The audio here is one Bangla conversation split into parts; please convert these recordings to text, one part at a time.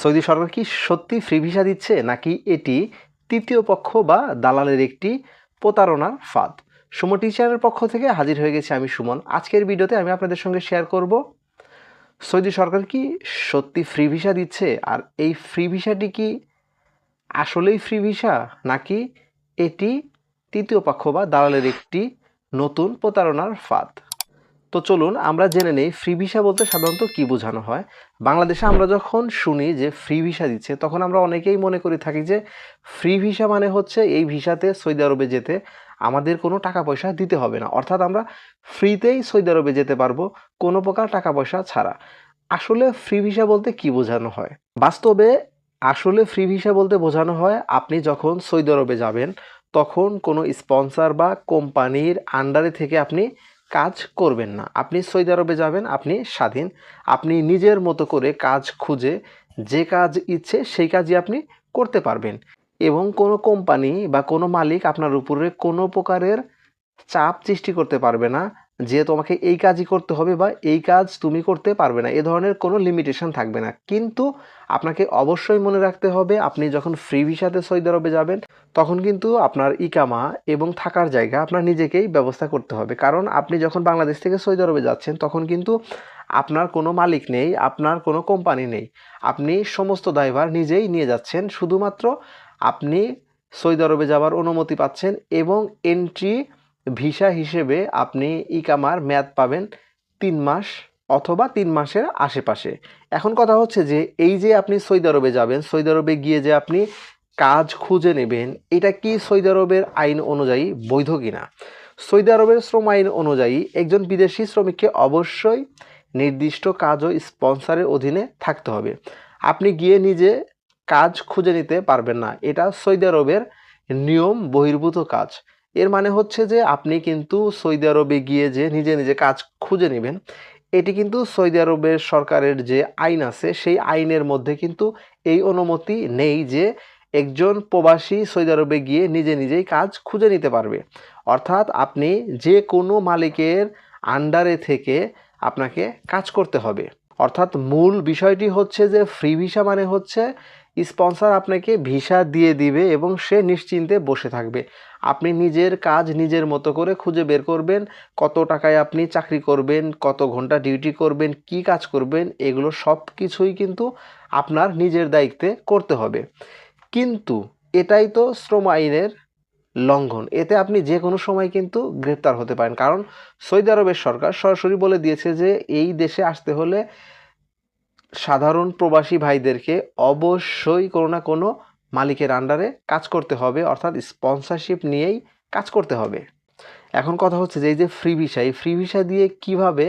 সৌদি সরকার কি সত্যি ফ্রি ভিসা দিচ্ছে, নাকি এটি তৃতীয় পক্ষ বা দালালের একটি প্রতারণার ফাঁদ? সুমন টিচারের পক্ষ থেকে হাজির হয়ে গেছি আমি সুমন। আজকের ভিডিওতে আমি আপনাদের সঙ্গে শেয়ার করব, সৌদি সরকার কি সত্যি ফ্রি ভিসা দিচ্ছে, আর এই ফ্রি ভিসাটি কি আসলেই ফ্রি ভিসা নাকি এটি তৃতীয় পক্ষ বা দালালের একটি নতুন প্রতারণার ফাঁদ? তো চলুন আমরা জেনে নেই ফ্রি ভিসা বলতে সাধারণত কি বোঝানো হয়। বাংলাদেশে আমরা যখন শুনি যে ফ্রি ভিসা দিচ্ছে, তখন আমরা অনেকেই মনে করে থাকি যে ফ্রি ভিসা মানে হচ্ছে এই ভিসাতে সৌদি আরবে যেতে আমাদের কোনো টাকা পয়সা দিতে হবে না। অর্থাৎ আমরা ফ্রিতেই সৌদি আরবে যেতে পারব, কোনো প্রকার টাকা পয়সা ছাড়া। আসলে ফ্রি ভিসা বলতে কি বোঝানো হয়? বাস্তবে আসলে ফ্রি ভিসা বলতে বোঝানো হয় আপনি যখন সৌদি আরবে যাবেন, তখন কোনো স্পন্সর বা কোম্পানির আন্ডারে থেকে আপনি কাজ করবেন না। আপনি সৌদি আরবে যাবেন, আপনি স্বাধীন। আপনি নিজের মতো করে কাজ খুঁজে যে কাজ ইচ্ছে সেই কাজই আপনি করতে পারবেন। এবং কোনো কোম্পানি বা কোনো মালিক আপনার উপরে কোনো প্রকারের চাপ সৃষ্টি করতে পারবে না যে তোমাকে এই কাজই করতে হবে বা এই কাজ তুমি করতে পারবে না। এ ধরনের কোনো লিমিটেশন থাকবে না। কিন্তু আপনাকে অবশ্যই মনে রাখতে হবে, আপনি যখন ফ্রি ভিসাতে সৌদি আরবে যাবেন তখন কিন্তু আপনার ইকামা এবং থাকার জায়গা আপনার নিজেকেই ব্যবস্থা করতে হবে। কারণ আপনি যখন বাংলাদেশ থেকে সৌদি আরবে যাচ্ছেন, তখন কিন্তু আপনার কোনো মালিক নেই, আপনার কোনো কোম্পানি নেই। আপনি সমস্ত দায়ভার নিজেই নিয়ে যাচ্ছেন, শুধুমাত্র আপনি সৌদি আরবে যাওয়ার অনুমতি পাচ্ছেন এবং এন্ট্রি ভিসা হিসেবে আপনি ইকামার মেয়াদ পাবেন তিন মাস অথবা তিন মাসের আশেপাশে। এখন কথা হচ্ছে যে, এই যে আপনি সৌদি আরবে যাবেন, সৌদি আরবে গিয়ে যে আপনি কাজ খুঁজে নেবেন, এটা কি সৌদি আরবের আইন অনুযায়ী বৈধ কিনা? সৌদি আরবের শ্রম আইন অনুযায়ী একজন বিদেশি শ্রমিককে অবশ্যই নির্দিষ্ট কাজ ও স্পন্সরের অধীনে থাকতে হবে। আপনি গিয়ে নিজে কাজ খুঁজে নিতে পারবেন না, এটা সৌদি আরবের নিয়ম বহির্ভূত কাজ। এর মানে হচ্ছে যে আপনি কিন্তু সৌদি আরবে গিয়ে যে নিজে নিজে কাজ খুঁজে নেবেন, এটি কিন্তু সৌদি আরবের সরকারের যে আইন আছে, সেই আইনের মধ্যে কিন্তু এই অনুমতি নেই যে একজন প্রবাসী সৌদি আরবে গিয়ে নিজে নিজেই কাজ খুঁজে নিতে পারবে। অর্থাৎ আপনি যে কোনো মালিকের আন্ডারে থেকে আপনাকে কাজ করতে হবে। অর্থাৎ মূল বিষয়টি হচ্ছে যে ফ্রি ভিসা মানে হচ্ছে স্পন্সর আপনাকে ভিসা দিয়ে দিবে এবং সে নিশ্চিন্তে বসে থাকবে। আপনি নিজের কাজ নিজের মতো করে খুঁজে বের করবেন, কত টাকায় আপনি চাকরি করবেন, কত ঘণ্টা ডিউটি করবেন, কি কাজ করবেন, এগুলো সব কিছুই কিন্তু আপনার নিজের দায়িত্বে করতে হবে। কিন্তু এটাই তো শ্রম আইনের লঙ্ঘন। এতে আপনি যে কোনো সময় কিন্তু গ্রেপ্তার হতে পারেন। কারণ সৌদি আরবের সরকার সরাসরি বলে দিয়েছে যে, এই দেশে আসতে হলে সাধারণ প্রবাসী ভাইদেরকে অবশ্যই কোনো না কোনো মালিকের আন্ডারে কাজ করতে হবে, অর্থাৎ স্পন্সরশিপ নিয়েই কাজ করতে হবে। এখন কথা হচ্ছে যে, এই যে ফ্রি ভিসা এই ফ্রি ভিসা দিয়ে কীভাবে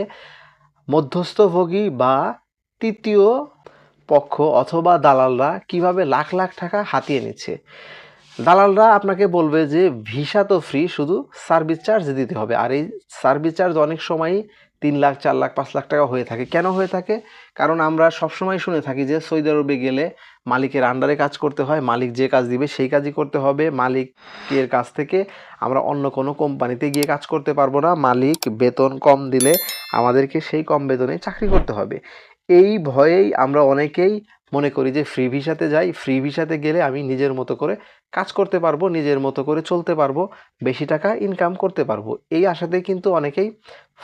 মধ্যস্থভোগী বা তৃতীয় পক্ষ অথবা দালালরা কীভাবে লাখ লাখ টাকা হাতিয়ে নিচ্ছে? দালালরা আপনাকে বলবে যে ভিসা তো ফ্রি শুধু সার্ভিস চার্জ দিতে হবে। আর এই সার্ভিস চার্জ অনেক সময়ই তিন লাখ, চার লাখ, পাঁচ লাখ টাকা হয়ে থাকে। কেন হয়ে থাকে? কারণ আমরা সবসময় শুনে থাকি যে সৌদি আরবে গেলে মালিকের আন্ডারে কাজ করতে হয়, মালিক যে কাজ দিবে সেই কাজই করতে হবে। মালিকের কাছ থেকে আমরা অন্য কোনো কোম্পানিতে গিয়ে কাজ করতে পারব না। মালিক বেতন কম দিলে আমাদেরকে সেই কম বেতনে চাকরি করতে হবে। এই ভয়েই আমরা অনেকেই মনে করি যে ফ্রি ভিসাতে যাই। ফ্রি ভিসাতে গেলে আমি নিজের মতো করে কাজ করতে পারব, নিজের মতো করে চলতে পারব, বেশি টাকা ইনকাম করতে পারব। এই আশাতেই কিন্তু অনেকেই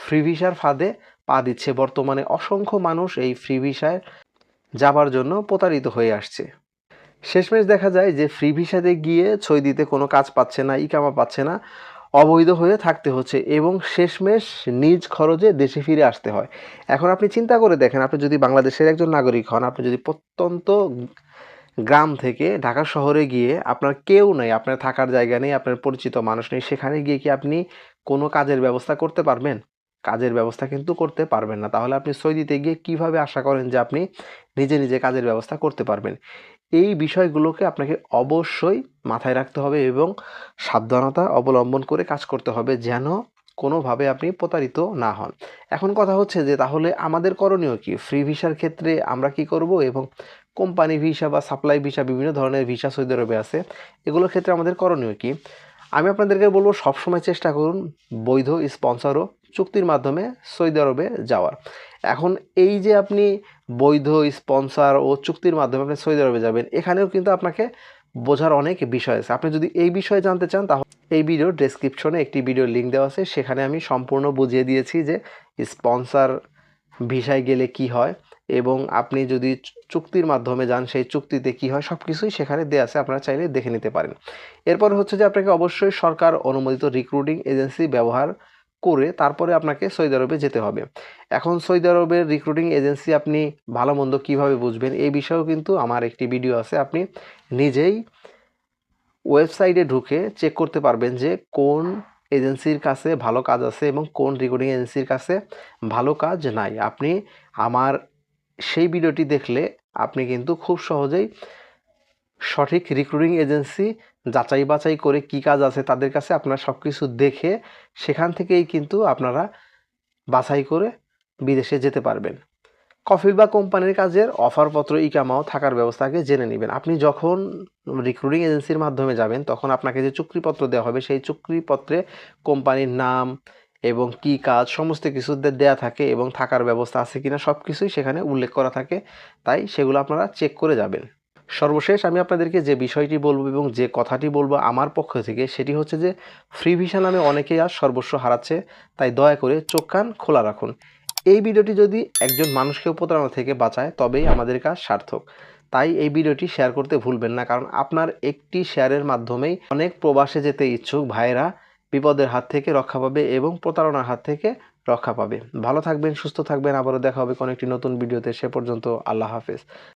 ফ্রি ভিসার ফাঁদে পা দিচ্ছে। বর্তমানে অসংখ্য মানুষ এই ফ্রি ভিসায় যাবার জন্য প্রতারিত হয়ে আসছে। শেষমেশ দেখা যায় যে ফ্রি ভিসাতে গিয়ে ছয় দিতে কোনো কাজ পাচ্ছে না ইকামা পাচ্ছে না। অবৈধ হয়ে থাকতে হচ্ছে এবং শেষমেশ নিজ খরচে দেশে ফিরে আসতে হয়। এখন আপনি চিন্তা করে দেখেন, আপনি যদি বাংলাদেশের একজন নাগরিক হন, আপনি যদি প্রত্যন্ত গ্রাম থেকে ঢাকা শহরে গিয়ে আপনার কেউ নেই, আপনার থাকার জায়গা নেই, আপনার পরিচিত মানুষ নেই, সেখানে গিয়ে কি আপনি কোনো কাজের ব্যবস্থা করতে পারবেন? কাজের ব্যবস্থা কিন্তু করতে পারবেন না। তাহলে আপনি সৌদিতে গিয়ে কীভাবে আশা করেন যে আপনি নিজে নিজে কাজের ব্যবস্থা করতে পারবেন? এই বিষয়গুলোকে আপনাকে অবশ্যই মাথায় রাখতে হবে এবং সাবধানতা অবলম্বন করে কাজ করতে হবে যেন কোনোভাবে আপনি প্রতারিত না হন। এখন কথা হচ্ছে যে, তাহলে আমাদের করণীয় কি? ফ্রি ভিসার ক্ষেত্রে আমরা কি করব এবং কোম্পানি ভিসা বা সাপ্লাই ভিসা বিভিন্ন ধরনের ভিসা সৌদি আরবে আছে, এগুলোর ক্ষেত্রে আমাদের করণীয় কি? আমি আপনাদেরকে বলব, সবসময় চেষ্টা করুন বৈধ স্পন্সর ও চুক্তির মাধ্যমে সৌদি আরবে যাওয়ার। এখন এই যে আপনি বৈধ স্পন্সর ও চুক্তির মাধ্যমে আপনি সৌদি আরবে যাবেন, এখানেও কিন্তু আপনাকে বোঝার অনেক বিষয় আছে। আপনি যদি এই বিষয়ে জানতে চান, তাহলে এই ভিডিও ডেসক্রিপশনে একটি ভিডিও লিঙ্ক দেওয়া আছে। সেখানে আমি সম্পূর্ণ বুঝিয়ে দিয়েছি যে স্পন্সর ভিসায় গেলে কি হয় এবং আপনি যদি চুক্তির মাধ্যমে যান, সেই চুক্তিতে কি হয় সব কিছুই সেখানে দেওয়া আছে। আপনারা চাইলে দেখে নিতে পারেন। এরপর হচ্ছে যে আপনাকে অবশ্যই সরকার অনুমোদিত রিক্রুটিং এজেন্সি ব্যবহার করে তারপরে আপনাকে সৌদি আরবে যেতে হবে। এখন সৌদি আরবের রিক্রুটিং এজেন্সি আপনি ভালো মন্দ কীভাবে বুঝবেন এই বিষয়েও কিন্তু আমার একটি ভিডিও আছে। আপনি নিজেই ওয়েবসাইটে ঢুকে চেক করতে পারবেন যে কোন এজেন্সির কাছে ভালো কাজ আছে এবং কোন রিক্রুটিং এজেন্সির কাছে ভালো কাজ নাই। আপনি আমার সেই ভিডিওটি দেখলে আপনি কিন্তু খুব সহজেই সঠিক রিক্রুটিং এজেন্সি যাচাই বাছাই করে কি কাজ আছে তাদের কাছে আপনারা সব কিছু দেখে সেখান থেকেই কিন্তু আপনারা বাছাই করে বিদেশে যেতে পারবেন। কফিল বা কোম্পানির কাজের অফারপত্র ইকামাও থাকার ব্যবস্থাকে জেনে নেবেন। আপনি যখন রিক্রুটিং এজেন্সির মাধ্যমে যাবেন, তখন আপনাকে যে চুক্তিপত্র দেওয়া হবে, সেই চুক্তিপত্রে কোম্পানির নাম এবং কি কাজ, সমস্ত কিছু দেয়া থাকে এবং থাকার ব্যবস্থা আছে কিনা সব কিছুই সেখানে উল্লেখ করা থাকে। তাই সেগুলো আপনারা চেক করে যাবেন। সর্বশেষ আমি আপনাদেরকে যে বিষয়টি বলব এবং যে কথাটি বলব আমার পক্ষ থেকে, সেটি হচ্ছে যে ফ্রি ভিসা নামে অনেকেই আর সর্বস্ব হারাচ্ছে, তাই দয়া করে চোখ কান খোলা রাখুন। এই ভিডিওটি যদি একজন মানুষকে প্রতারণা থেকে বাঁচায়, তবেই আমাদের কাজ সার্থক। তাই এই ভিডিওটি শেয়ার করতে ভুলবেন না, কারণ আপনার একটি শেয়ারের মাধ্যমেই অনেক প্রবাসে যেতে ইচ্ছুক ভাইয়েরা বিপদের হাত থেকে রক্ষা পাবে এবং প্রতারণার হাত থেকে রক্ষা পাবে। ভালো থাকবেন, সুস্থ থাকবেন, আবারও দেখা হবে কোনো একটি নতুন ভিডিওতে, সে পর্যন্ত আল্লাহ হাফেজ।